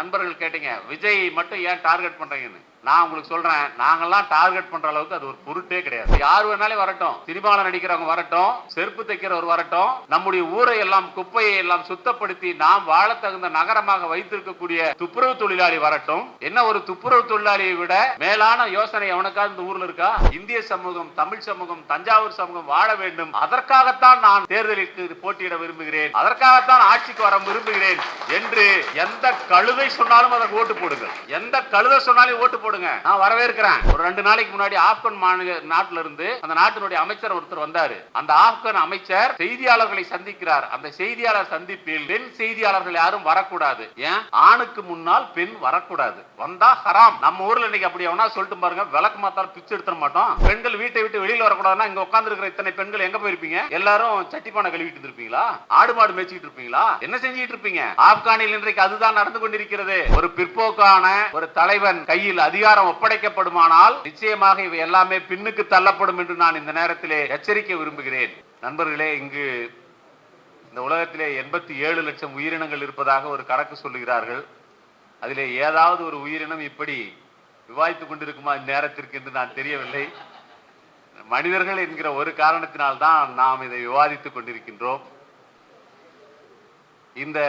நண்பர்கள் கேட்டீங்க விஜய் மட்டும் ஏன் டார்கெட் பண்றீங்கன்னு? நான் உங்களுக்கு சொல்றேன் நாங்கெல்லாம் டார்கெட் பண்ற அளவுக்கு அது ஒரு பொருட்டே கிடையாது. யார் வேணாலும் வரட்டும். சினிமாவில் நடிக்கிறவங்க வரட்டும் செருப்பு தைக்கிறவர் வரட்டும் நம்முடைய ஊரை எல்லாம் குப்பையை எல்லாம் சுத்தப்படுத்தி நாம் வாழ தகுந்த நகரமாக வைத்திருக்கக்கூடிய துப்புரவு தொழிலாளி வரட்டும். என்ன ஒரு துப்புரவு தொழிலாளியை விட மேலான யோசனை எவனுக்காவது இந்த ஊர்ல இருக்கா? இந்திய சமூகம் தமிழ் சமூகம் தஞ்சாவூர் சமூகம் வாழ வேண்டும். அதற்காகத்தான் நான் தேர்தலுக்கு போட்டியிட விரும்புகிறேன். அதற்காகத்தான் ஆட்சிக்கு வர விரும்புகிறேன் என்று எந்த கழுதை சொன்னாலும் அதை ஓட்டு போடுங்க. எந்த கழுதை சொன்னாலும் ஓட்டு போடுங்க. நான் வரவேற்கிறேன். ஒரு ரெண்டு நாளைக்கு முன்னாடி ஆப்கன் மாநில நாட்டுல இருந்து அந்த நாட்டினுடைய அமைச்சர் ஒருத்தர் வந்தாரு. அந்த ஆப்கன் அமைச்சர் செய்தியாளர்களை சந்திக்கிறார். அந்த செய்தியாளர் சந்திப்பில் பெண் செய்தியாளர்கள் யாரும் வரக்கூடாது. ஏன்? ஆணுக்கு முன்னால் பெண் வரக்கூடாது. வந்தா ஹராம். நம்ம ஊர்ல இன்னைக்கு அப்படி எவனா சொல்லிட்டு பாருங்க விளக்கு மாத்தாலும் பிச்சு எடுத்துட மாட்டோம். பெண்கள் வீட்டை விட்டு வெளியில வரக்கூடாதுன்னா இங்க உட்கார்ந்து இருக்கிற இத்தனை பெண்கள் எங்க போயிருப்பீங்க? எல்லாரும் சட்டிப்பானை கழுவிட்டு இருப்பீங்களா ஆடு மாடு மேய்ச்சிட்டு இருப்பீங்களா? என்ன செஞ்சிட்டு இருப்பீங்க? ஆப்கானில் இன்றைக்கு அதுதான் நடந்து கொண்டிருக்கிறது. இருக்கிறது. ஒரு பிற்போக்கான ஒரு தலைவன் கையில் அதிகாரம் ஒப்படைக்கப்படுமானால் நிச்சயமாக இவை எல்லாமே பின்னுக்கு தள்ளப்படும் என்று நான் இந்த நேரத்திலே எச்சரிக்க விரும்புகிறேன். நண்பர்களே இங்கு இந்த உலகத்திலே எண்பத்தி ஏழு லட்சம் உயிரினங்கள் இருப்பதாக ஒரு கணக்கு சொல்லுகிறார்கள். அதிலே ஏதாவது ஒரு உயிரினம் இப்படி விவாதித்துக் கொண்டிருக்குமா இந்நேரத்திற்கு என்று நான் தெரியவில்லை. மனிதர்கள் என்கிற ஒரு காரணத்தினால்தான் நாம் இதை விவாதித்துக் கொண்டிருக்கின்றோம். இந்த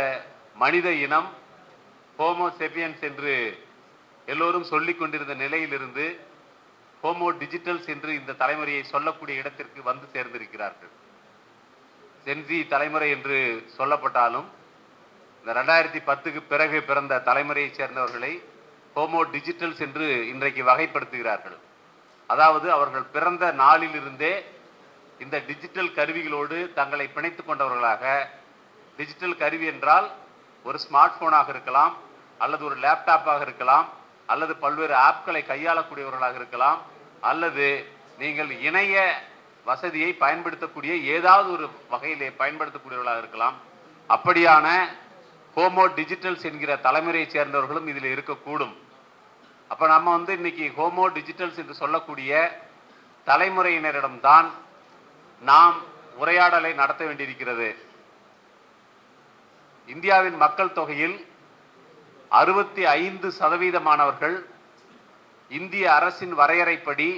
மனித இனம் ஹோமோ செபியன்ஸ் என்று எல்லோரும் சொல்லிக் கொண்டிருந்த நிலையிலிருந்து ஹோமோ டிஜிட்டல்ஸ் என்று இந்த தலைமுறையை சொல்லக்கூடிய இடத்திற்கு வந்து சேர்ந்திருக்கிறார்கள். சென்சி தலைமுறை என்று சொல்லப்பட்டாலும் இந்த ரெண்டாயிரத்தி பத்துக்கு பிறகு பிறந்த தலைமுறையைச் சேர்ந்தவர்களை ஹோமோ டிஜிட்டல்ஸ் என்று இன்றைக்கு வகைப்படுத்துகிறார்கள். அதாவது அவர்கள் பிறந்த நாளிலிருந்தே இந்த டிஜிட்டல் கருவிகளோடு தங்களை பிணைத்துக் கொண்டவர்களாக டிஜிட்டல் கருவி என்றால் ஒரு ஸ்மார்ட் போனாக இருக்கலாம் அல்லது ஒரு லேப்டாப்பாக இருக்கலாம் அல்லது பல்வேறு ஆப்களை கையாளக்கூடியவர்களாக இருக்கலாம் அல்லது நீங்கள் இணைய வசதியை பயன்படுத்தக்கூடிய ஏதாவது ஒரு வகையிலே பயன்படுத்தக்கூடியவர்களாக இருக்கலாம். அப்படியான ஹோமோ டிஜிட்டல்ஸ் என்கிற தலைமுறையைச் சேர்ந்தவர்களும் இதில் இருக்கக்கூடும். அப்போ நம்ம வந்து இன்னைக்கு ஹோமோ டிஜிட்டல்ஸ் என்று சொல்லக்கூடிய தலைமுறையினரிடம்தான் நாம் உரையாடலை நடத்த வேண்டியிருக்கிறது. இந்தியாவின் மக்கள் தொகையில் அறுபத்தி ஐந்து சதவீதமானவர்கள் இந்திய அரசின் வரையறைப்படி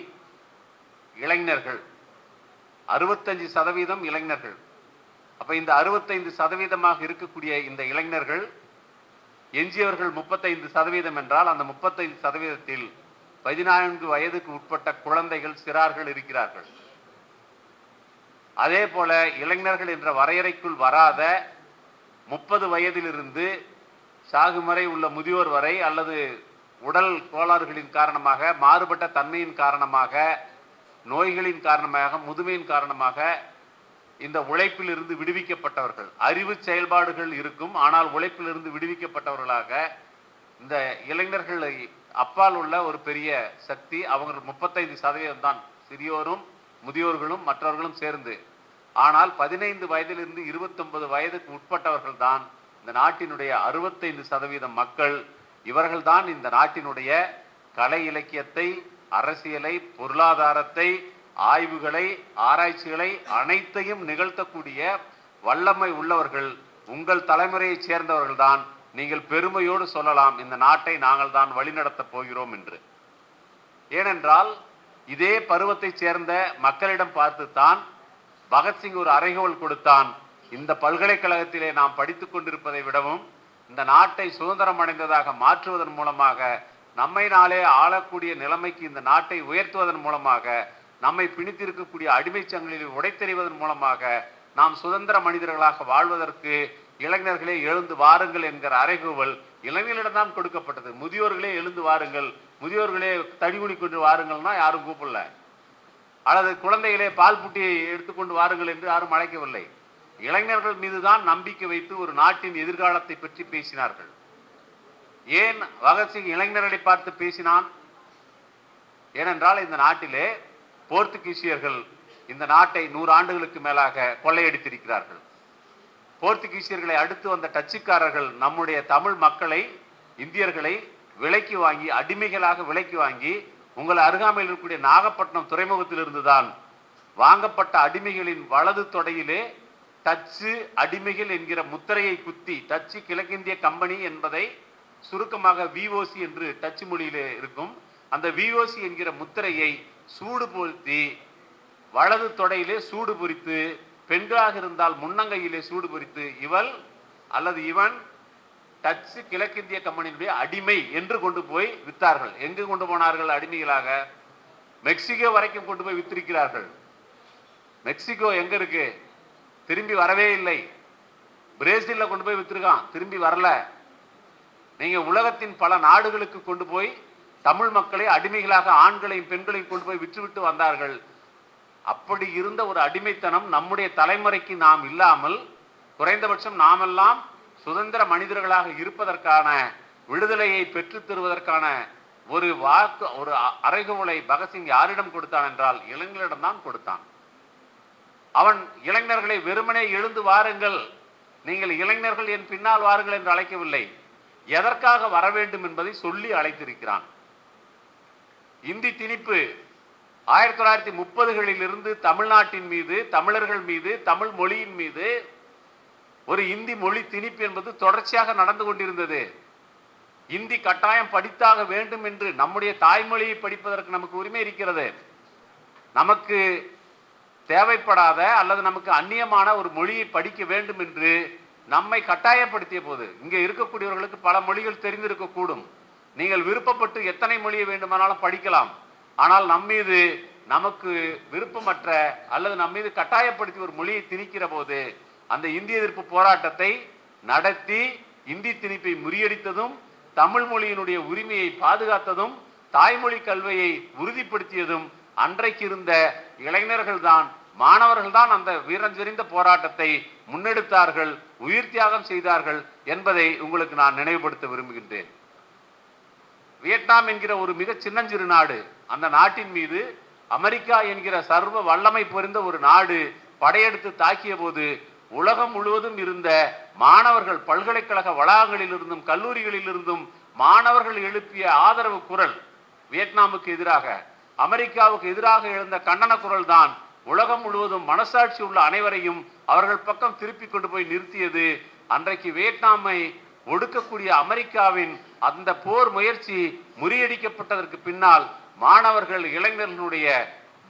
இளைஞர்கள். அறுபத்தஞ்சு சதவீதம் இளைஞர்கள். அப்ப இந்த அறுபத்தைந்து சதவீதமாக இருக்கக்கூடிய இந்த இளைஞர்கள் எஞ்சியவர்கள் முப்பத்தைந்து சதவீதம் என்றால் அந்த முப்பத்தைந்து சதவீதத்தில் பதினான்கு வயதுக்கு உட்பட்ட குழந்தைகள் சிறார்கள் இருக்கிறார்கள். அதே போல இளைஞர்கள் என்ற வரையறைக்குள் வராத முப்பது வயதிலிருந்து சாகுமறை உள்ள முதியோர் வரை அல்லது உடல் கோளாறுகளின் காரணமாக மாறுபட்ட தன்மையின் காரணமாக நோய்களின் காரணமாக முதுமையின் காரணமாக இந்த உழைப்பிலிருந்து விடுவிக்கப்பட்டவர்கள். அறிவு செயல்பாடுகள் இருக்கும் ஆனால் உழைப்பிலிருந்து விடுவிக்கப்பட்டவர்களாக இந்த இளைஞர்களை அப்பால் உள்ள ஒரு பெரிய சக்தி. அவங்க முப்பத்தைந்து சதவீதம் தான். சிறியோரும் முதியோர்களும் மற்றவர்களும் சேர்ந்து. ஆனால் பதினைந்து வயதிலிருந்து இருபத்தொன்பது வயதுக்கு உட்பட்டவர்கள் தான் இந்த நாட்டினுடைய அறுபத்தைந்து சதவீதம் மக்கள் இவர்கள்தான் இந்த நாட்டினுடைய கலை இலக்கியத்தை அரசியலை பொருளாதாரத்தை ஆய்வுகளை ஆராய்ச்சிகளை அனைத்தையும் நிகழ்த்தக்கூடிய வல்லமை உள்ளவர்கள் உங்கள் தலைமுறையைச் சேர்ந்தவர்கள்தான். நீங்கள் பெருமையோடு சொல்லலாம் இந்த நாட்டை நாங்கள் தான் வழிநடத்தப் போகிறோம் என்று. ஏனென்றால் இதே பருவத்தைச் சேர்ந்த மக்களிடம் பார்த்துத்தான் பகத்சிங் ஒரு அறைகோல் கொடுத்தான். இந்த பல்கலைக்கழகத்திலே நாம் படித்துக் கொண்டிருப்பதை விடவும் இந்த நாட்டை சுதந்திரம் அடைந்ததாக மாற்றுவதன் மூலமாக நம்மை நாளே ஆளக்கூடிய நிலைமைக்கு இந்த நாட்டை உயர்த்துவதன் மூலமாக நம்மை பிணித்திருக்கக்கூடிய அடிமை சங்கிலில் உடைத்தெறிவதன் மூலமாக நாம் சுதந்திர மனிதர்களாக வாழ்வதற்கு இளைஞர்களே எழுந்து வாருங்கள் என்கிற அறைகூவல் இளைஞர்களிடம் கொடுக்கப்பட்டது. முதியோர்களே எழுந்து வாருங்கள் முதியோர்களே தடிகுடி கொண்டு வாருங்கள்னா யாரும் கூப்பிடல. அல்லது குழந்தைகளே பால் புட்டியை எடுத்துக்கொண்டு வாருங்கள் என்று யாரும் அழைக்கவில்லை. இளைஞர்கள் மீதுதான் நம்பிக்கை வைத்து ஒரு நாட்டின் எதிர்காலத்தை பற்றி பேசினார்கள். ஏன் பகத்சிங் இளைஞர்களை பார்த்து பேசினான்? ஏனென்றால் இந்த நாட்டிலே போர்த்துகீசியர்கள் இந்த நாட்டை நூறு ஆண்டுகளுக்கு மேலாக கொள்ளையடித்திருக்கிறார்கள். போர்த்துகீசியர்களை அடுத்து வந்த டச்சுக்காரர்கள் நம்முடைய தமிழ் மக்களை இந்தியர்களை விலைக்கு வாங்கி அடிமைகளாக விலைக்கு வாங்கி உங்கள் அருகாமையில் இருக்கக்கூடிய நாகப்பட்டினம் துறைமுகத்திலிருந்து தான் வாங்கப்பட்ட அடிமைகளின் வலது தொடையிலே டச்சு அடிமைகள் என்கிற முத்திரையை குத்தி டச்சு கிழக்கிந்திய கம்பெனி என்பதை சுருக்கமாக விஓசி என்று டச் மொழியிலே இருக்கும். அந்த விஓசி என்கிற முத்திரையை சூடு பொருத்தி வலது தொடையிலே சூடு பொறித்து பெண்களாக இருந்தால் முன்னங்கையிலே சூடு பொறித்து இவள் அல்லது இவன் டச்சு கிழக்கிந்திய கம்பெனியினுடைய அடிமை என்று கொண்டு போய் வித்தார்கள். எங்கு கொண்டு போனார்கள்? அடிமைகளாக மெக்சிகோ வரைக்கும் கொண்டு போய் வித்திருக்கிறார்கள். மெக்சிகோ எங்க இருக்கு? திரும்பி வரவே இல்லை. பிரேசில்ல கொண்டு போய் விற்றுருக்கான் திரும்பி வரல. நீங்கள் உலகத்தின் பல நாடுகளுக்கு கொண்டு போய் தமிழ் மக்களை அடிமைகளாக ஆண்களையும் பெண்களையும் கொண்டு போய் விற்றுவிட்டு வந்தார்கள். அப்படி இருந்த ஒரு அடிமைத்தனம் நம்முடைய தலைமுறைக்கு நாம் இல்லாமல் குறைந்தபட்சம் நாமெல்லாம் சுதந்திர மனிதர்களாக இருப்பதற்கான விடுதலையை பெற்றுத் தருவதற்கான ஒரு வாக்கு ஒரு அ- பகத்சிங் யாரிடம் கொடுத்தான் என்றால் இளைஞர்களிடம் தான் கொடுத்தான். அவன் இளைஞர்களை வெறுமனே எழுந்து வாருங்கள். நீங்கள் இளைஞர்கள் என் பின்னால் வாருங்கள் என்று அழைக்கவில்லை. எதற்காக வர வேண்டும் என்பதை சொல்லி அழைத்திருக்கிறான். இந்தி திணிப்பு ஆயிரத்தி தொள்ளாயிரத்தி முப்பதுகளில் இருந்து தமிழ்நாட்டின் மீது தமிழர்கள் மீது தமிழ் மொழியின் மீது ஒரு இந்தி மொழி திணிப்பு என்பது தொடர்ச்சியாக நடந்து கொண்டிருந்தது. இந்தி கட்டாயம் படித்தாக வேண்டும் என்று நம்முடைய தாய்மொழியை படிப்பதற்கு நமக்கு உரிமை இருக்கிறது. நமக்கு தேவைப்படாத அல்லது நமக்கு அந்நியமான ஒரு மொழியை படிக்க வேண்டும் என்று நம்மை கட்டாயப்படுத்திய போது இங்கே இருக்கக்கூடியவர்களுக்கு பல மொழிகள் தெரிந்திருக்கக்கூடும் நீங்கள் விருப்பப்பட்டு எத்தனை மொழியை வேண்டுமானாலும் படிக்கலாம். ஆனால் நம்மீது நமக்கு விருப்பமற்ற அல்லது நம்மீது கட்டாயப்படுத்தி ஒரு மொழியை திணிக்கிற போது அந்த இந்திய எதிர்ப்பு போராட்டத்தை நடத்தி இந்தி திணிப்பை முறியடித்ததும் தமிழ் மொழியினுடைய உரிமையை பாதுகாத்ததும் தாய்மொழி கல்வியை உறுதிப்படுத்தியதும் அன்றைக்கு இருந்த இளைஞர்கள் தான் மாணவர்கள் தான் அந்த வீரஞ்செறிந்த போராட்டத்தை முன்னெடுத்தார்கள் உயிர் தியாகம் செய்தார்கள் என்பதை உங்களுக்கு நான் நினைவுபடுத்த விரும்புகின்றேன். வியட்நாம் என்கிற ஒரு மிக சின்னஞ்சிறு நாடு அந்த நாட்டின் மீது அமெரிக்கா என்கிற சர்வ வல்லமை பொருந்த ஒரு நாடு படையெடுத்து தாக்கிய போது உலகம் முழுவதும் இருந்த மாணவர்கள் பல்கலைக்கழக வளாகங்களில் இருந்தும் கல்லூரிகளில் இருந்தும் மாணவர்கள் எழுப்பிய ஆதரவு குரல் வியட்நாமுக்கு எதிராக அமெரிக்காவுக்கு எதிராக எழுந்த கண்டன குரல் தான் உலகம் முழுவதும் மனசாட்சி உள்ள அனைவரையும் அவர்கள் பக்கம் திருப்பி கொண்டு போய் நிறுத்தியது. அன்றைக்கு வியட்நாமை ஒடுக்கக்கூடிய அமெரிக்காவின் அந்த போர் முயற்சி முறியடிக்கப்பட்டதற்கு பின்னால் மாணவர்கள் இளைஞர்களுடைய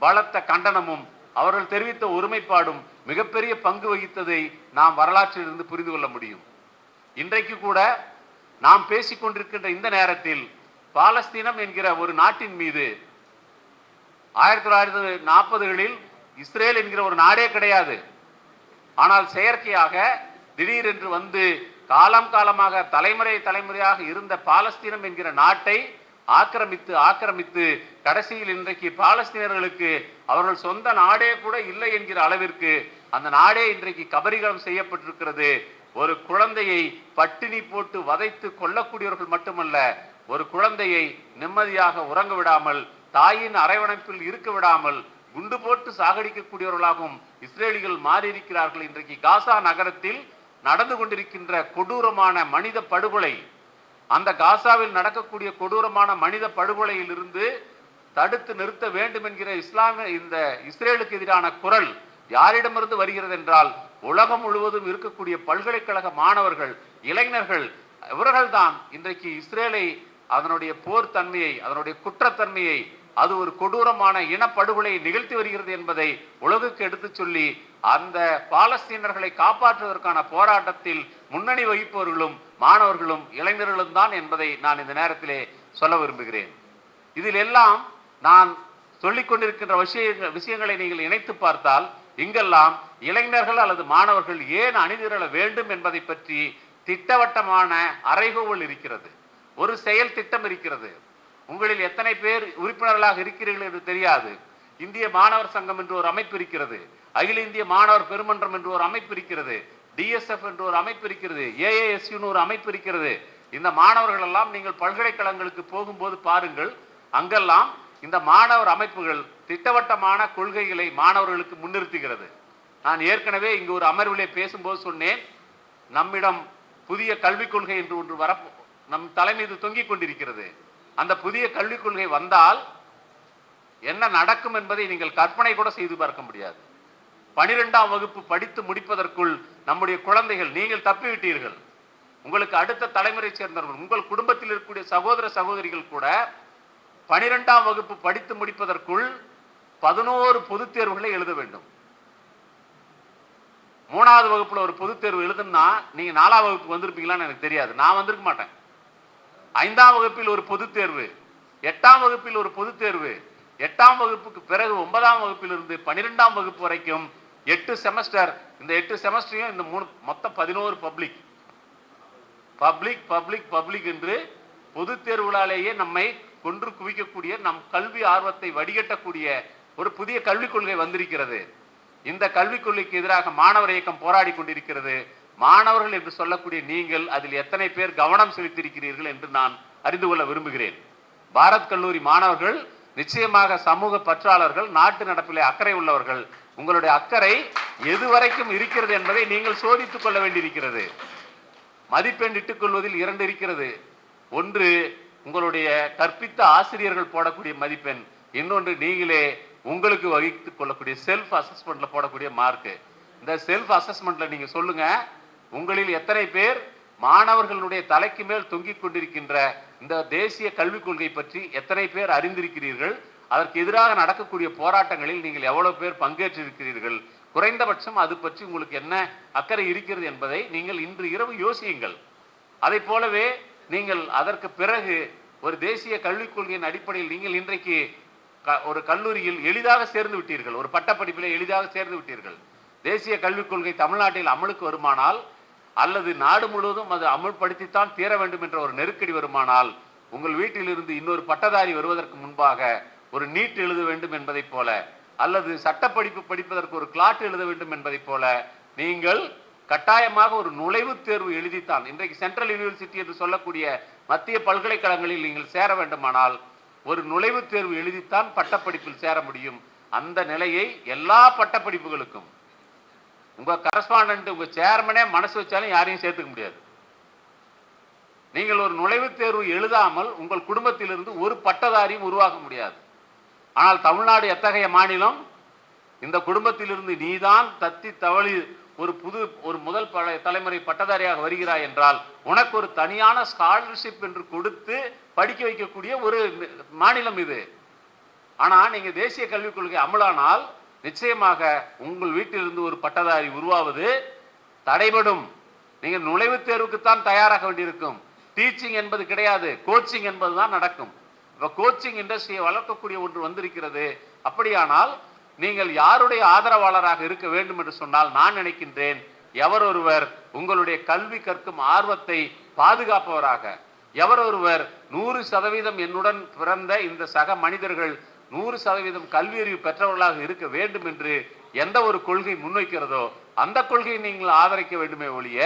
பலத்த கண்டனமும் அவர்கள் தெரிவித்த ஒருமைப்பாடும் மிகப்பெரிய பங்கு வகித்ததை நாம் வரலாற்றிலிருந்து புரிந்து கொள்ள முடியும். இன்றைக்கு கூட நாம் பேசிக்கொண்டிருக்கின்ற இந்த நேரத்தில் பாலஸ்தீனம் என்கிற ஒரு நாட்டின் மீது ஆயிரத்தி தொள்ளாயிரத்தி நாற்பதுகளில் இஸ்ரேல் என்கிற ஒரு நாடே கிடையாது. ஆனால் செயற்கையாக திடீரென்று வந்து காலம் காலமாக தலைமுறை தலைமுறையாக இருந்த பாலஸ்தீனம் என்கிற நாட்டை ஆக்கிரமித்து ஆக்கிரமித்து கடைசியில் இன்றைக்கு பாலஸ்தீனர்களுக்கு அவர்கள் சொந்த நாடே கூட இல்லை என்கிற அளவிற்கு அந்த நாடே இன்றைக்கு கபரிகலம் செய்யப்பட்டிருக்கிறது. ஒரு குழந்தையை பட்டினி போட்டு வதைத்து கொல்லக்கூடியவர்கள் மட்டுமல்ல ஒரு குழந்தையை நிம்மதியாக உறங்க விடாமல் தாயின் அரவணைப்பில் இருக்க விடாமல் குண்டு போட்டு சாகடிக்கக்கூடியவர்களாகவும் இஸ்ரேலிகள் மாறியிருக்கிறார்கள். இன்றைக்கு காசா நகரத்தில் நடந்து கொண்டிருக்கின்ற கொடூரமான மனித படுகொலை. அந்த காசாவில் நடக்கக்கூடிய கொடூரமான மனித படுகொலையில் இருந்து தடுத்து நிறுத்த வேண்டும் என்கிற இஸ்லாமிய இந்த இஸ்ரேலுக்கு எதிரான குரல் யாரிடமிருந்து வருகிறது என்றால் உலகம் முழுவதும் இருக்கக்கூடிய பல்கலைக்கழக மாணவர்கள் இளைஞர்கள் இவர்கள்தான் இன்றைக்கு இஸ்ரேலை அதனுடைய போர் தன்மையை அதனுடைய குற்றத்தன்மையை அது ஒரு கொடூரமான இனப்படுகொலையை நிகழ்த்தி வருகிறது என்பதை உலகுக்கு எடுத்துச் சொல்லி அந்த பாலஸ்தீனர்களை காப்பாற்றுவதற்கான போராட்டத்தில் முன்னணி வகிப்பவர்களும் மாணவர்களும் இளைஞர்களும் தான் என்பதை நான் இந்த நேரத்திலே சொல்ல விரும்புகிறேன். இதில் எல்லாம் நான் சொல்லிக் கொண்டிருக்கின்ற விஷய விஷயங்களை நீங்கள் இணைத்து பார்த்தால் இங்கெல்லாம் இளைஞர்கள் அல்லது மாணவர்கள் ஏன் அணிதிரள வேண்டும் என்பதை பற்றி திட்டவட்டமான அறைகோவல் இருக்கிறது. ஒரு செயல் திட்டம் இருக்கிறது. உங்களில் எத்தனை பேர் உறுப்பினர்களாக இருக்கிறீர்கள் என்று தெரியாது. இந்திய மாணவர் சங்கம் என்று ஒரு அமைப்பு இருக்கிறது. அகில இந்திய மாணவர் பெருமன்றம் என்று ஒரு அமைப்பு இருக்கிறது. டிஎஸ்எஃப் என்று ஒரு அமைப்பு இருக்கிறது. ஏஏஎஸ்யூன்னு ஒரு அமைப்பு இருக்கிறது. இந்த மாணவர்கள் எல்லாம் நீங்கள் பல்கலைக்கழகங்களுக்கு போகும்போது பாருங்கள் அங்கெல்லாம் இந்த மாணவர் அமைப்புகள் திட்டவட்டமான கொள்கைகளை மாணவர்களுக்கு முன்னிறுத்துகிறது. நான் ஏற்கனவே இங்கு ஒரு அமர்விலே பேசும்போது சொன்னேன் நம்மிடம் புதிய கல்விக் கொள்கை என்று ஒன்று வர நம் தலைமீது தொங்கிக் கொண்டிருக்கிறது. அந்த புதிய கல்விக் கொள்கை வந்தால் என்ன நடக்கும் என்பதை நீங்கள் கற்பனை கூட செய்து பார்க்க முடியாது. பனிரெண்டாம் வகுப்பு படித்து முடிப்பதற்குள் நம்முடைய குழந்தைகள் நீங்கள் தப்பிவிட்டீர்கள். உங்களுக்கு அடுத்த தலைமுறை சேர்ந்தவர்கள் உங்கள் குடும்பத்தில் இருக்கக்கூடிய சகோதர சகோதரிகள் கூட பனிரெண்டாம் வகுப்பு படித்து முடிப்பதற்குள் பதினோரு பொதுத் தேர்வுகளை எழுத வேண்டும். மூணாவது வகுப்புல ஒரு பொதுத் தேர்வு எழுதுன்னா நீங்க நாலாம் வகுப்பு வந்திருப்பீங்களான்னு எனக்கு தெரியாது. நான் வந்திருக்க மாட்டேன். ஐந்தாம் வகுப்பில் ஒரு பொது தேர்வு எட்டாம் வகுப்பில் ஒரு பொதுத் தேர்வு எட்டாம் வகுப்புக்கு பிறகு ஒன்பதாம் வகுப்பிலிருந்து பன்னிரெண்டாம் வகுப்பு வரைக்கும் எட்டு செமஸ்டர். இந்த எட்டு செமஸ்டரையும் இந்த மூணு மொத்தம் பதினோரு பப்ளிக் பப்ளிக் பப்ளிக் பப்ளிக் என்று பொதுத் தேர்வுகளாலேயே நம்மை கொன்று குவிக்கக்கூடிய நம் கல்வி ஆர்வத்தை வடிகட்டக்கூடிய ஒரு புதிய கல்விக் கொள்கை வந்திருக்கிறது. இந்த கல்விக் கொள்கைக்கு எதிராக மாணவர் இயக்கம் போராடி கொண்டிருக்கிறது. மாணவர்கள் என்று சொல்லக்கூடிய நீங்கள் அதில் எத்தனை பேர் கவனம் செலுத்தியிருக்கிறீர்கள் என்று நான் அறிந்து கொள்ள விரும்புகிறேன். பாரத் கல்லூரி மாணவர்கள் நிச்சயமாக சமூக பற்றாளர்கள் நாட்டு நடப்பிலே அக்கறை உள்ளவர்கள் உங்களுடைய அக்கறை எதுவரைக்கும் இருக்கிறது என்பதை நீங்கள் சோதித்துக் கொள்ள வேண்டியிருக்கிறது. மதிப்பெண் இட்டுக் கொள்வதில் இரண்டு இருக்கிறது. ஒன்று உங்களுடைய கற்பித்த ஆசிரியர்கள் போடக்கூடிய மதிப்பெண். இன்னொன்று நீங்களே உங்களுக்கு வகித்துக் கொள்ளக்கூடிய செல்ஃப் அசஸ்மெண்ட்ல போடக்கூடிய மார்க் இந்த செல்ஃப் அசஸ்மெண்ட்ல நீங்க சொல்லுங்க உங்களில் எத்தனை பேர் மாணவர்களுடைய தலைக்கு மேல் தொங்கிக் கொண்டிருக்கின்ற இந்த தேசிய கல்விக் கொள்கை பற்றி எத்தனை பேர் அறிந்திருக்கிறீர்கள்? அதற்கு எதிராக நடக்கக்கூடிய போராட்டங்களில் நீங்கள் எவ்வளவு பேர் பங்கேற்றிருக்கிறீர்கள்? குறைந்தபட்சம் அது பற்றி உங்களுக்கு என்ன அக்கறை இருக்கிறது என்பதை நீங்கள் இன்று இரவு யோசியுங்கள். அதை போலவே நீங்கள் அதற்கு பிறகு ஒரு தேசிய கல்விக் கொள்கையின் அடிப்படையில் நீங்கள் இன்றைக்கு க- ஒரு கல்லூரியில் எளிதாக சேர்ந்து விட்டீர்கள். ஒரு பட்டப்படிப்பில் எளிதாக சேர்ந்து விட்டீர்கள். தேசிய கல்விக் கொள்கை தமிழ்நாட்டில் அமலுக்கு வருமானால் அல்லது நாடு முழுவதும் அது அமுல்படுத்தித்தான் தீர வேண்டும் என்ற ஒரு நெருக்கடி வருமானால் உங்கள் வீட்டிலிருந்து இன்னொரு பட்டதாரி வருவதற்கு முன்பாக ஒரு நீட் எழுத வேண்டும் என்பதைப் போல அல்லது சட்டப்படிப்பு படிப்பதற்கு ஒரு கிளாட் எழுத வேண்டும் என்பதைப் போல நீங்கள் கட்டாயமாக ஒரு நுழைவுத் தேர்வு எழுதித்தான் இன்றைக்கு சென்ட்ரல் யூனிவர்சிட்டி என்று சொல்லக்கூடிய மத்திய பல்கலைக்கழகங்களில் நீங்கள் சேர வேண்டுமானால் ஒரு நுழைவுத் தேர்வு எழுதித்தான் பட்டப்படிப்பில் சேர முடியும். அந்த நிலையை எல்லா பட்டப்படிப்புகளுக்கும் உங்க கரஸ்பாண்டன்ட் உங்க சேர்மனே மனசு வச்சாலும் யாரையும் சேர்த்துக்க முடியாது. நீங்கள் ஒரு நுழைவுத் தேர்வு எழுதாமல் உங்கள் குடும்பத்திலிருந்து ஒரு பட்டதாரியும் உருவாக்க முடியாது. ஆனால் தமிழ்நாடு எத்தகைய மாநிலம்? இந்த குடும்பத்திலிருந்து நீதான் தத்தி தவழி ஒரு புது ஒரு முதல் பழைய தலைமுறை பட்டதாரியாக வருகிறாய் என்றால் உனக்கு ஒரு தனியான ஸ்காலர்ஷிப் என்று கொடுத்து படிக்க வைக்கக்கூடிய ஒரு மாநிலம் இது. ஆனா நீங்க தேசிய கல்விக் கொள்கை அமலானால் நிச்சயமாக உங்கள் வீட்டிலிருந்து ஒரு பட்டதாரி உருவாவது தடைபடும். நீங்கள் நுழைவுத் தேர்வுக்குத்தான் தயாராக வேண்டியிருக்கும். டீச்சிங் என்பது கிடையாது. கோச்சிங் என்பதுதான் நடக்கும். இப்போ கோச்சிங் இண்டஸ்ட்ரியை வளர்க்கக்கூடிய ஒன்று வந்திருக்கிறது. அப்படியானால் நீங்கள் யாருடைய ஆதரவாளராக இருக்க வேண்டும் என்று சொன்னால் நான் நினைக்கின்றேன் எவர் ஒருவர் உங்களுடைய கல்வி கற்கும் ஆர்வத்தை பாதுகாப்பவராக எவர் ஒருவர் நூறு சதவீதம் என்னுடன் பிறந்த இந்த சக மனிதர்கள் நூறு சதவீதம் கல்வியறிவு பெற்றவர்களாக இருக்க வேண்டும் என்று எந்த ஒரு கொள்கை முன்வைக்கிறதோ அந்த கொள்கையை நீங்கள் ஆதரிக்க வேண்டுமே ஒழிய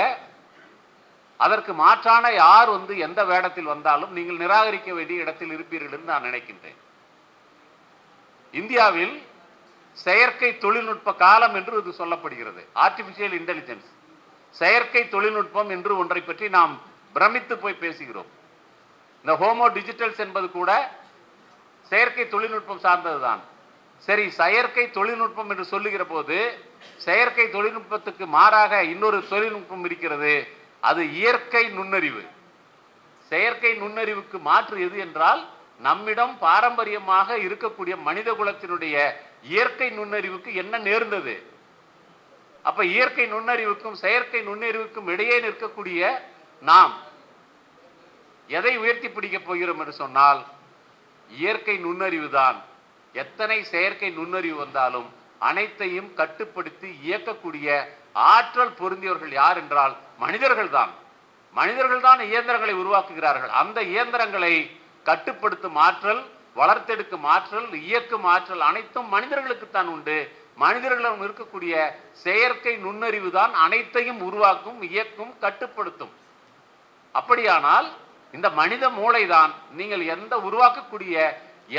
அதற்கு மாற்றான யார் வந்து எந்த வேடத்தில் வந்தாலும் நீங்கள் நிராகரிக்க வேண்டிய இடத்தில் இருப்பீர்கள் என்று நான் நினைக்கின்றேன். இந்தியாவில் செயற்கை தொழில்நுட்ப காலம் என்று இது சொல்லப்படுகிறது. ஆர்டிபிஷியல் இன்டெலிஜென்ஸ் செயற்கை தொழில்நுட்பம் என்று ஒன்றை பற்றி நாம் பிரமித்து போய் பேசுகிறோம். இந்த ஹோமோ டிஜிட்டல்ஸ் என்பது கூட செயற்கை தொழில்நுட்பம் சார்ந்ததுதான். சரி செயற்கை தொழில்நுட்பம் என்று சொல்லுகிற போது செயற்கை தொழில்நுட்பத்துக்கு மாறாக இன்னொரு தொழில்நுட்பம் இருக்கிறது. அது இயற்கை நுண்ணறிவு. செயற்கை நுண்ணறிவுக்கு மாற்று எது என்றால் நம்மிடம் பாரம்பரியமாக இருக்கக்கூடிய மனித குலத்தினுடைய இயற்கை நுண்ணறிவுக்கு என்ன நேர்ந்தது? அப்ப இயற்கை நுண்ணறிவுக்கும் செயற்கை நுண்ணறிவுக்கும் இடையே நிற்கக்கூடிய நாம் எதை உயர்த்தி பிடிக்கப் போகிறோம் என்று சொன்னால் இயற்கை நுண்ணறிவு தான். எத்தனை செயற்கை நுண்ணறிவு வந்தாலும் அனைத்தையும் கட்டுப்படுத்தி இயக்கக்கூடிய ஆற்றல் பொருந்தியவர்கள் யார் என்றால் மனிதர்கள் தான். மனிதர்கள் தான் இயந்திரங்களை உருவாக்குகிறார்கள். அந்த இயந்திரங்களை கட்டுப்படுத்தும் ஆற்றல் வளர்த்தெடுக்கும் ஆற்றல் இயக்கும் ஆற்றல் அனைத்தும் மனிதர்களுக்குத்தான் உண்டு. மனிதர்களிடம் இருக்கக்கூடிய செயற்கை நுண்ணறிவு தான் அனைத்தையும் உருவாக்கும் இயக்கும் கட்டுப்படுத்தும். அப்படியானால் இந்த மனித மூளைதான் நீங்கள் எந்த உருவாக்கக்கூடிய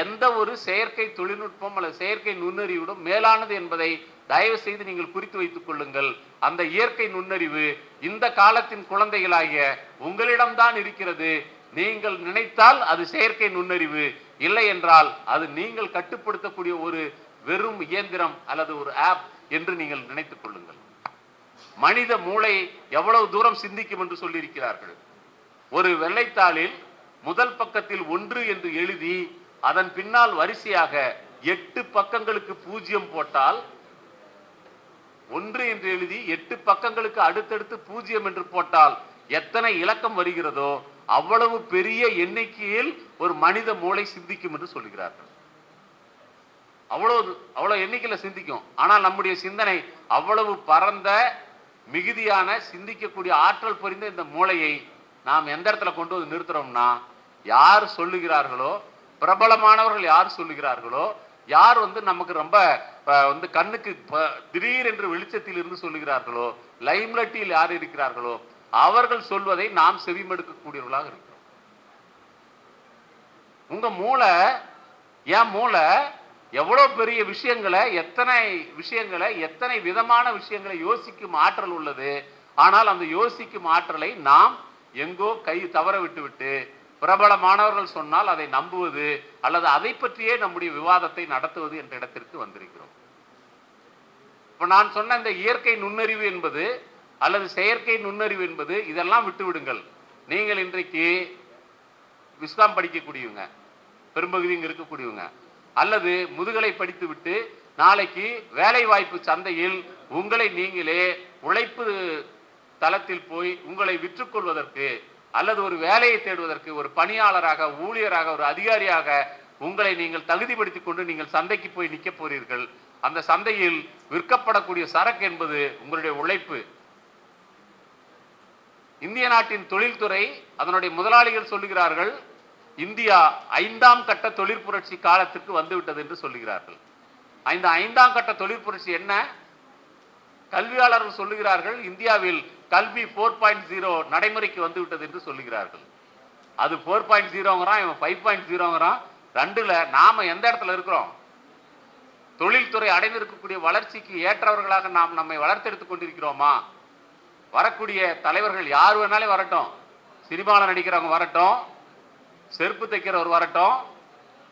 எந்த ஒரு செயற்கை தொழில்நுட்பம் அல்லது செயற்கை நுண்ணறிவிடும் மேலானது என்பதை தயவு செய்து நீங்கள் குறித்து வைத்துக் கொள்ளுங்கள். அந்த இயற்கை நுண்ணறிவு இந்த காலத்தின் குழந்தைகளாகிய உங்களிடம்தான் இருக்கிறது. நீங்கள் நினைத்தால் அது செயற்கை நுண்ணறிவு. இல்லை என்றால் அது நீங்கள் கட்டுப்படுத்தக்கூடிய ஒரு வெறும் இயந்திரம் அல்லது ஒரு ஆப் என்று நீங்கள் நினைத்துக் கொள்ளுங்கள். மனித மூளை எவ்வளவு தூரம் சிந்திக்கும் என்று சொல்லியிருக்கிறார்கள்? ஒரு வெள்ளைத்தாளில் முதல் பக்கத்தில் ஒன்று என்று எழுதி அதன் பின்னால் வரிசையாக எட்டு பக்கங்களுக்கு பூஜ்ஜியம் போட்டால் ஒன்று என்று எழுதி எட்டு பக்கங்களுக்கு அடுத்தடுத்து பூஜ்ஜியம் என்று போட்டால் எத்தனை இலக்கம் வருகிறதோ அவ்வளவு பெரிய எண்ணிக்கையில் ஒரு மனித மூளை சிந்திக்கும் என்று சொல்கிறார்கள். அவ்வளவு அவ்வளவு எண்ணிக்கையில சிந்திக்கும். ஆனால் நம்முடைய சிந்தனை அவ்வளவு பரந்த மிகுதியான சிந்திக்கக்கூடிய ஆற்றல் புரிந்த இந்த மூளையை நாம் எந்த இடத்துல கொண்டு வந்து நிறுத்துறோம்னா யார் சொல்லுகிறார்களோ பிரபலமானவர்கள் யார் சொல்லுகிறார்களோ யார் வந்து நமக்கு ரொம்ப வந்து கண்ணுக்கு திடீர் என்று வெளிச்சத்தில் இருந்து சொல்லுகிறார்களோ லைம்லட்டியில் யார் இருக்கிறார்களோ அவர்கள் சொல்வதை நாம் செவிமடுக்கக்கூடியவர்களாக இருக்கிறோம். உங்க மூளை என் மூளை எவ்வளவு பெரிய விஷயங்களை எத்தனை விஷயங்களை எத்தனை விதமான விஷயங்களை யோசிக்கும் ஆற்றல் உள்ளது ஆனால் அந்த யோசிக்கும் ஆற்றலை நாம் எங்கோ கை தவற விட்டுவிட்டு பிரபலமானவர்கள் சொன்னால் அதை நம்புவது அல்லது அதை பற்றியே நம்முடைய விவாதத்தை நடத்துவது என்ற இடத்திற்கு வந்திருக்கிறோம். இப்போ நான் சொன்ன இந்த இயற்கை நுண்ணறிவு என்பது அல்லது செயற்கை நுண்ணறிவு என்பது இதெல்லாம் விட்டுவிடுங்கள். நீங்கள் இன்றைக்கு விஸ்காம் படிக்கக்கூடியவங்க பெரும்பகுதி இங்க இருக்கக்கூடியவங்க அல்லது முதுகலை படித்துவிட்டு நாளைக்கு வேலை வாய்ப்பு சந்தையில் உங்களை நீங்களே உழைப்பு தளத்தில் போய் உங்களை விற்றுக்கொள்வதற்கு அல்லது ஒரு வேலையை தேடுவதற்கு ஒரு பணியாளராக ஊழியராக ஒரு அதிகாரியாக உங்களை நீங்கள் தகுதிப்படுத்திக் கொண்டு நீங்கள் சந்தைக்கு போய் நிற்க போறீர்கள். அந்த சந்தையில் விற்கப்படக்கூடிய சரக்கு என்பது உங்களுடைய உழைப்பு. இந்திய நாட்டின் தொழில்துறை அதனுடைய முதலாளிகள் சொல்லுகிறார்கள் இந்தியா ஐந்தாம் கட்ட தொழிற் புரட்சி காலத்திற்கு வந்துவிட்டது என்று சொல்லுகிறார்கள். இந்த ஐந்தாம் கட்ட தொழிற் புரட்சி என்ன? கல்வியாளர்கள் சொல்லுகிறார்கள் இந்தியாவில் கல்வி ஃபோர் பாயிண்ட் ஜீரோ நடைமுறைக்கு வந்து விட்டது என்று சொல்லுகிறார்கள். அது ஃபோர் பாயிண்ட் ஜீரோங்கிறான் இவன் ஃபைவ் பாயிண்ட் ஜீரோங்கிறான் ரெண்டுல நாம எந்த இடத்துல இருக்கிறோம்? தொழில்துறை அடைந்திருக்கக்கூடிய வளர்ச்சிக்கு ஏற்றவர்களாக நாம் நம்மை வளர்த்தெடுத்துக் கொண்டிருக்கிறோமா? வரக்கூடிய தலைவர்கள் யார் வேணாலும் வரட்டும். சினிமாவில் நடிக்கிறவங்க வரட்டும். செருப்பு தைக்கிறவர் வரட்டும்.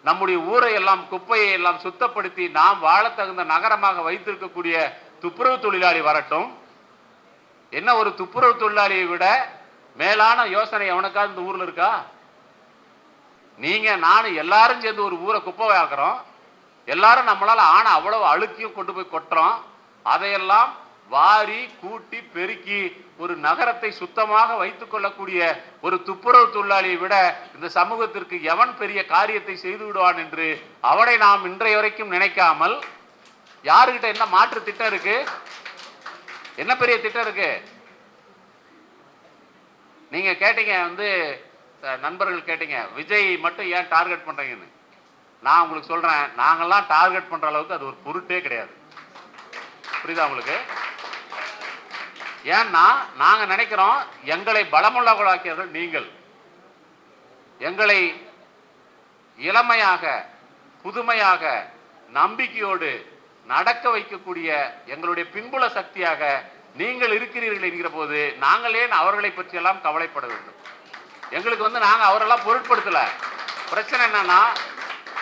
நம்முடைய ஊரை எல்லாம் குப்பையை எல்லாம் சுத்தப்படுத்தி நாம் வாழத்தகுந்த நகரமாக வைத்திருக்கக்கூடிய துப்புரவு தொழிலாளி வரட்டும். என்ன ஒரு துப்புரவு தொழிலாளியை விட மேலான யோசனை எவனுக்காவது இந்த ஊர்ல இருக்கா? நீங்க நானும் எல்லாரும் சேர்ந்து ஒரு ஊரை குப்பை ஆக்குறோம் எல்லாரும் நம்மளால ஆணை அவ்வளவு அழுக்கியும் கொண்டு போய் கொட்டுறோம். அதையெல்லாம் வாரி கூட்டி பெருக்கி ஒரு நகரத்தை சுத்தமாக வைத்துக் கொள்ளக்கூடிய ஒரு துப்புரவு தொழிலாளியை விட இந்த சமூகத்திற்கு எவன் பெரிய காரியத்தை செய்து விடுவான் என்று அவனை நாம் இன்றைய வரைக்கும் நினைக்காமல் யாருகிட்ட என்ன மாற்று திட்டம் இருக்கு? என்ன பெரிய திட்டம் இருக்கு? நீங்க கேட்டீங்க வந்து நண்பர்கள் கேட்டீங்க விஜய் மட்டும் ஏன் டார்கெட் பண்றீங்கன்னு? நான் உங்களுக்கு சொல்றேன் நாங்கெல்லாம் டார்கெட் பண்ற அளவுக்கு அது ஒரு பொருட்டே கிடையாது. புரியுதா உங்களுக்கு? ஏன்னா நாங்க நினைக்கிறோம் எங்களை பலமுள்ளவர்களாக்கியவர்கள் நீங்கள். எங்களை இளமையாக புதுமையாக நம்பிக்கையோடு நடக்க வைக்கக்கூடிய எங்களுடைய பின்புல சக்தியாக நீங்கள் இருக்கிறீர்கள் என்கிற போது நாங்கள் ஏன் அவர்களை பற்றியெல்லாம் கவலைப்பட வேண்டும்? எங்களுக்கு வந்து நாங்கள் அவரெல்லாம் பொருட்படுத்தல. பிரச்சனை என்னன்னா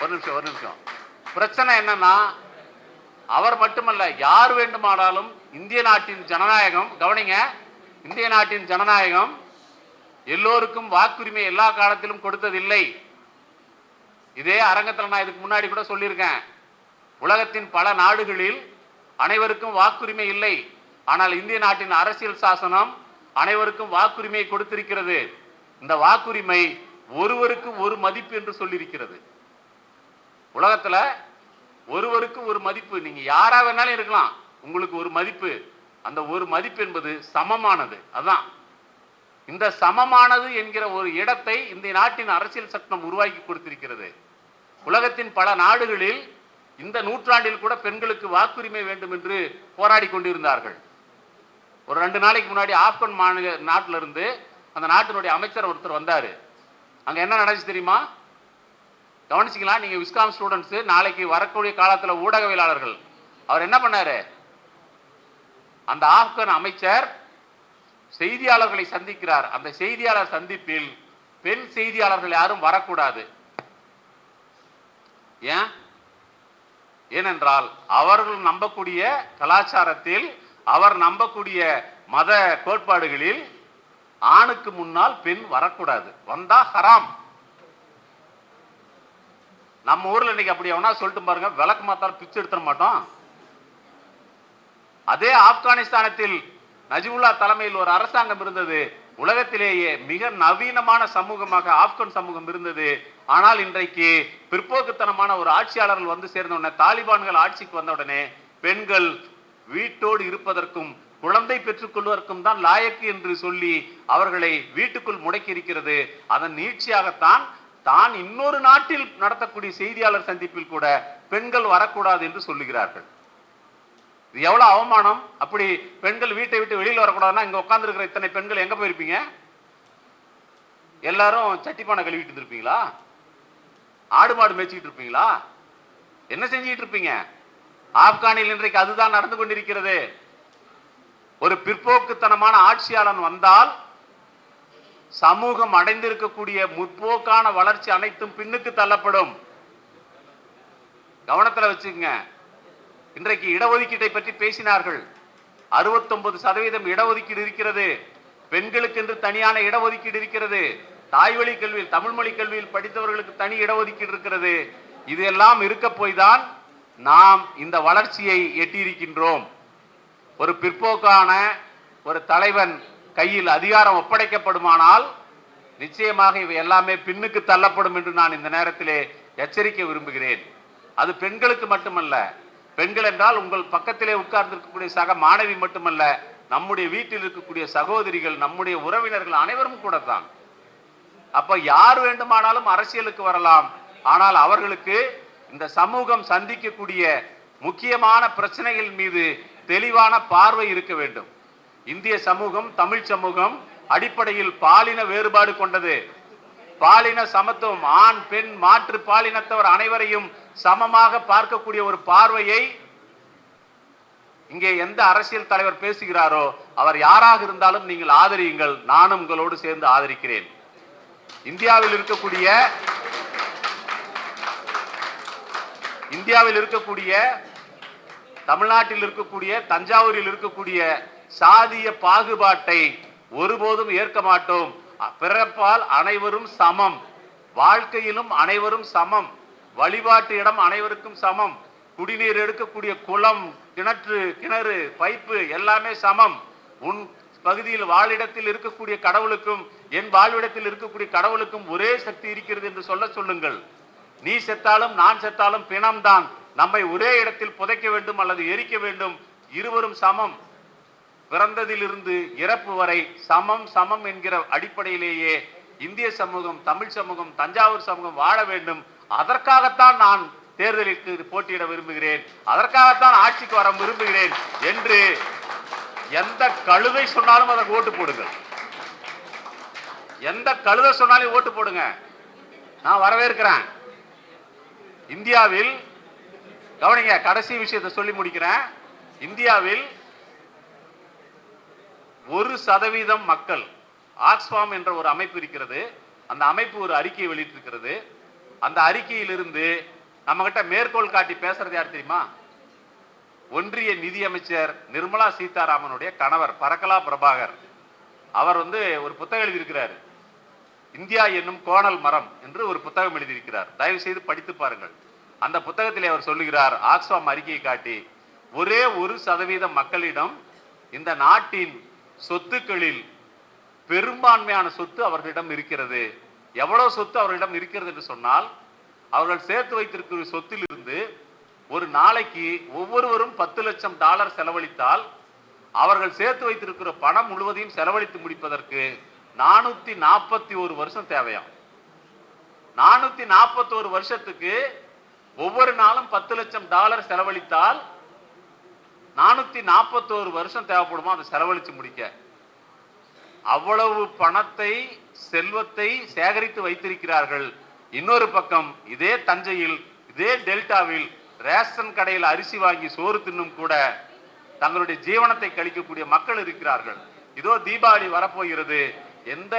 ஒரு நிமிஷம் ஒரு நிமிஷம். பிரச்சனை என்னன்னா அவர் மட்டுமல்ல யார் வேண்டுமானாலும் இந்திய நாட்டின் ஜனநாயகம் கவனிங்க இந்திய நாட்டின் ஜனநாயகம் எல்லோருக்கும் வாக்குரிமை எல்லா காலத்திலும் கொடுத்ததில்லை. இதே அரங்கத்தில் நான் இதுக்கு முன்னாடி கூட சொல்லியிருக்கேன். உலகத்தின் பல நாடுகளில் அனைவருக்கும் வாக்குரிமை இல்லை. ஆனால் இந்திய நாட்டின் அரசியல் சாசனம் அனைவருக்கும் வாக்குரிமை கொடுத்திருக்கிறது. இந்த வாக்குரிமை ஒருவருக்கு ஒரு மதிப்பு என்று சொல்லியிருக்கிறது. உலகத்துல ஒருவருக்கு ஒரு மதிப்பு நீங்க யாராக வேணாலும் இருக்கலாம். உங்களுக்கு ஒரு மதிப்பு. அந்த ஒரு மதிப்பு என்பது சமமானது. அதான். இந்த சமமானது என்கிற ஒரு இடத்தை இந்த நாட்டின் அரசியல் சட்டம் உருவாக்கி கொடுத்திருக்கிறது. உலகத்தின் பல நாடுகளில் இந்த நூற்றாண்டில் கூட பெண்களுக்கு வாக்குரிமை வேண்டும் என்று போராடி கொண்டிருந்தார்கள். ஒரு ரெண்டு நாளைக்கு முன்னாடி ஆப்கன் மாநில நாட்டில இருந்து அந்த நாட்டினுடைய அமைச்சர் ஒருத்தர் வந்தாரு. அங்க என்ன நடந்துச்சு தெரியுமா? கவனிச்சிங்களா? நீங்க விஸ்காம் ஸ்டூடெண்ட்ஸ் நாளைக்கு வரக்கூடிய காலத்துல ஊடகவியலாளர்கள். அவர் என்ன பண்ணாரு? அந்த ஆப்கன் அமைச்சர் செய்தியாளர்களை சந்திக்கிறார். அந்த செய்தியாளர் சந்திப்பில் பெண் செய்தியாளர்கள் யாரும் வரக்கூடாது. ஏன்? ஏனென்றால் அவர்கள் நம்பக்கூடிய கலாச்சாரத்தில் அவர் நம்பக்கூடிய மத கோட்பாடுகளில் ஆணுக்கு முன்னால் பெண் வரக்கூடாது. வந்தா ஹராம். நம்ம ஊர்ல இன்னைக்கு அப்படி எவனா சொல்லிட்டு பாருங்க விளக்கு மாத்தாலும் பிச்சு எடுத்துட மாட்டோம். அதே ஆப்கானிஸ்தானத்தில் நஜிபுல்லா தலைமையில் ஒரு அரசாங்கம் இருந்தது. உலகத்திலேயே மிக நவீனமான சமூகமாக ஆப்கன் சமூகம் இருந்தது. ஆனால் இன்றைக்கு பிற்போக்குத்தனமான ஒரு ஆட்சியாளர்கள் வந்து சேர்ந்த உடனே தாலிபான்கள் ஆட்சிக்கு வந்த உடனே பெண்கள் வீட்டோடு இருப்பதற்கும் குழந்தை பெற்றுக் கொள்வதற்கும் தான் லாயக்கு என்று சொல்லி அவர்களை வீட்டுக்குள் முடக்கி இருக்கிறது. அதன் நீட்சியாகத்தான் தான் இன்னொரு நாட்டில் நடத்தக்கூடிய செய்தியாளர் சந்திப்பில் கூட பெண்கள் வரக்கூடாது என்று சொல்லுகிறார்கள். இது எவ்வளோ அவமானம்? அப்படி பெண்கள் வீட்டை விட்டு வெளியில் வரக்கூடாதுன்னா இங்கே உட்காந்துருக்கிற இத்தனை பெண்கள் எங்கே போயிருப்பீங்க? எல்லாரும் சட்டிப்பானை கழுவிட்டு இருந்திருப்பீங்களா? ஆடு மாடு மேய்ச்சிக்கிட்டு இருப்பீங்களா? என்ன செஞ்சுக்கிட்டு இருப்பீங்க? ஆப்கானில் இன்றைக்கு அதுதான் நடந்து கொண்டிருக்கிறது. ஒரு பிற்போக்குத்தனமான ஆட்சியாளன் வந்தால் சமூகம் அடைந்திருக்கக்கூடிய முற்போக்கான வளர்ச்சி அனைத்தும் பின்னுக்கு தள்ளப்படும். கவனத்தில் வச்சுக்கங்க. இன்றைக்கு இடஒதுக்கீட்டை பற்றி பேசினார்கள். 69% சதவீதம் இடஒதுக்கீடு இருக்கிறது. பெண்களுக்கு என்று தனியான இடஒதுக்கீடு இருக்கிறது. தாய்வழி கல்வியில் தமிழ் மொழி கல்வியில் படித்தவர்களுக்கு தனி இடஒதுக்கீடு இருக்கிறது. இதெல்லாம் இருக்க போய்தான் நாம் இந்த வளர்ச்சியை எட்டியிருக்கின்றோம். ஒரு பிற்போக்கான ஒரு தலைவன் கையில் அதிகாரம் ஒப்படைக்கப்படுமானால் நிச்சயமாக இவை எல்லாமே பின்னுக்கு தள்ளப்படும் என்று நான் இந்த நேரத்திலே எச்சரிக்க விரும்புகிறேன். அது பெண்களுக்கு மட்டுமல்ல பெண்கள் என்றால் உங்கள் பக்கத்திலே உட்கார்ந்திருக்கக்கூடிய சக மாணவி மட்டுமல்ல நம்முடைய வீட்டில் இருக்கக்கூடிய சகோதரிகள் நம்முடைய உறவினர்கள் அனைவரும் கூட தான் அப்ப யார் வேண்டுமானாலும் அரசியலுக்கு வரலாம். ஆனால் அவர்களுக்கு இந்த சமூகம் சந்திக்கக்கூடிய முக்கியமான பிரச்சனைகள் மீது தெளிவான பார்வை இருக்க வேண்டும். இந்திய சமூகம் தமிழ் சமூகம் அடிப்படையில் பாலின வேறுபாடு கொண்டது. பாலின சமத்துவம் ஆண் பெண் மாற்று பாலினத்தவர் அனைவரையும் சமமாக பார்க்கக்கூடிய ஒரு பார்வையை இங்கே எந்த அரசியல் தலைவர் பேசுகிறாரோ அவர் யாராக இருந்தாலும் நீங்கள் ஆதரியுங்கள். நானும் உங்களோடு சேர்ந்து ஆதரிக்கிறேன். இந்தியாவில் இருக்கக்கூடிய இந்தியாவில் இருக்கக்கூடிய தமிழ்நாட்டில் இருக்கக்கூடிய தஞ்சாவூரில் இருக்கக்கூடிய சாதிய பாகுபாட்டை ஒருபோதும் ஏற்க மாட்டோம். பிறப்பால் அனைவரும் சமம். வாழ்க்கையிலும் அனைவரும் சமம். வழிபாட்டு இடம் அனைவருக்கும் சமம். குடிநீர் எடுக்கக்கூடிய குளம் கிணற்று கிணறு பைப்பு எல்லாமே சமம். உன் பகுதியில் வாழிடத்தில் இருக்கக்கூடிய கடவுளுக்கும் என் வாழ்விடத்தில் இருக்கக்கூடிய கடவுளுக்கும் ஒரே சக்தி இருக்கிறது என்று சொல்ல சொல்லுங்கள். நீ செத்தாலும் நான் செத்தாலும் பிணம்தான். நம்மை ஒரே இடத்தில் புதைக்க வேண்டும் அல்லது எரிக்க வேண்டும். இருவரும் சமம். பிறந்ததிலிருந்து இறப்பு வரை சமம் சமம் என்கிற அடிப்படையிலேயே இந்திய சமூகம் தமிழ் சமூகம் தஞ்சாவூர் சமூகம் வாழ வேண்டும். அதற்காகத்தான் நான் தேர்தலுக்கு போட்டியிட விரும்புகிறேன். அதற்காகத்தான் ஆட்சிக்கு வர விரும்புகிறேன் என்று எந்த கழுதை சொன்னாலும் அதற்கு ஓட்டு போடுங்கள். எந்த கழுதை சொன்னாலும் ஓட்டு போடுங்க. நான் வரவேற்கிறேன். இந்தியாவில் கவனிங்க கடைசி விஷயத்தை சொல்லி முடிக்கிறேன். இந்தியாவில் ஒரு சதவீதம் மக்கள் ஆக்ஸ்பாம் என்ற ஒரு அமைப்பு இருக்கிறது. அந்த அமைப்பு ஒரு அறிக்கையை வெளியிட்டிருக்கிறது. அந்த அறிக்கையிலிருந்து நம்மகிட்ட மேற்கோள் காட்டி பேசுறது யார் தெரியுமா? ஒன்றிய நிதியமைச்சர் நிர்மலா சீதாராமனுடைய கணவர் பரக்கலா பிரபாகர். அவர் வந்து ஒரு புத்தகம் எழுதியிருக்கிறார். இந்தியா என்னும் கோணல் மரம் என்று ஒரு புத்தகம் எழுதியிருக்கிறார். தயவு செய்து படித்து பாருங்கள். அந்த புத்தகத்திலே அவர் சொல்லுகிறார் ஆக்ஸ்வாம் அறிக்கையை காட்டி ஒரே ஒரு சதவீதம் மக்களிடம் இந்த நாட்டின் சொத்துக்களில் பெரும்பான்மையான சொத்து அவர்களிடம் இருக்கிறது. எவ்வளவு சொத்து அவர்களிடம் இருக்கிறது என்று சொன்னால் அவர்கள் சேர்த்து வைத்திருக்கிற சொத்திலிருந்து ஒரு நாளைக்கு ஒவ்வொருவரும் பத்து லட்சம் டாலர் செலவழித்தால் அவர்கள் சேர்த்து வைத்திருக்கிற பணம் முழுவதையும் செலவழித்து முடிப்பதற்கு நானூத்தி நாற்பத்தி ஒரு வருஷம் தேவையாம் நானூத்தி நாற்பத்தோரு வருஷத்துக்கு ஒவ்வொரு நாளும் பத்து லட்சம் டாலர் செலவழித்தால் நானூத்தி நாற்பத்தோரு வருஷம் தேவைப்படுமா அதை செலவழிச்சு முடிக்க. அவ்வளவு பணத்தை செல்வத்தை சேகரித்து வைத்திருக்கிறார்கள். இன்னொரு பக்கம் இதே தஞ்சையில் இதே டெல்டாவில் ரேஷன் கடையில் அரிசி வாங்கி சோறு தின்னும் கூட தங்களுடைய ஜீவனத்தை கழிக்கக்கூடிய மக்கள் இருக்கிறார்கள். இதோ தீபாவளி வரப்போகிறது. எந்த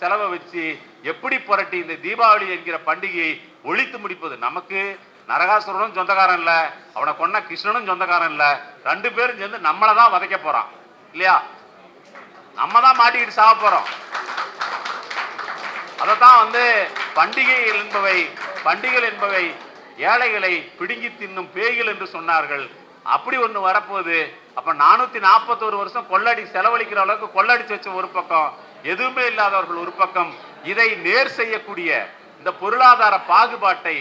செலவை வச்சு எப்படி புரட்டி இந்த தீபாவளி என்கிற பண்டிகையை ஒழித்து முடிப்பது? நமக்கு நரகாசுரனும் சொந்தக்காரன் இல்ல அவனை கொன்ன கிருஷ்ணனும் சொந்தக்காரன் இல்ல ரெண்டு பேரும் சேர்ந்து நம்மளை தான் வதைக்க போறான். இல்லையா? நம்ம தான் மாட்டிக்கிட்டு சாக போறோம். அதைத்தான் வந்து பண்டிகைகள் என்பவை பண்டிகைகள் என்பவை ஏழைகளை பிடுங்கி தின்னும் பேய்கள் என்று சொன்னார்கள். அப்படி ஒண்ணு வரப்போகுது. அப்ப நானூத்தி நாற்பத்தோரு வருஷம் கொள்ளடி செலவழிக்கிற அளவுக்கு கொள்ளடிச்சு வச்ச ஒரு பக்கம் எதுவுமே இல்லாதவர்கள் ஒரு பக்கம் இதை நேர் செய்யக்கூடிய இந்த பொருளாதார பாகுபாட்டை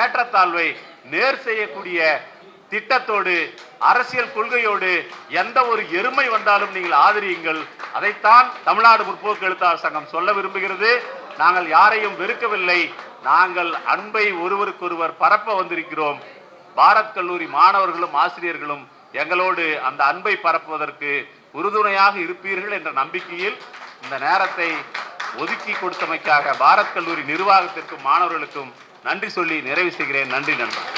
ஏற்றத்தாழ்வை நேர் செய்யக்கூடிய திட்டத்தோடு அரசியல் கொள்கையோடு எந்த ஒரு எருமை வந்தாலும் நீங்கள் ஆதரியுங்கள். அதைத்தான் தமிழ்நாடு முற்போக்கு எழுத்தாளர் சங்கம் சொல்ல விரும்புகிறது. நாங்கள் யாரையும் வெறுக்கவில்லை. நாங்கள் அன்பை ஒருவருக்கொருவர் பரப்ப வந்திருக்கிறோம். பாரத் கல்லூரி மாணவர்களும் ஆசிரியர்களும் எங்களோடு அந்த அன்பை பரப்புவதற்கு உறுதுணையாக இருப்பீர்கள் என்ற நம்பிக்கையில் இந்த நேரத்தை ஒதுக்கி கொடுத்தமைக்காக பாரத் கல்லூரி நிர்வாகத்திற்கும் மாணவர்களுக்கும் நன்றி சொல்லி நிறைவு செய்கிறேன். நன்றி நண்பர்.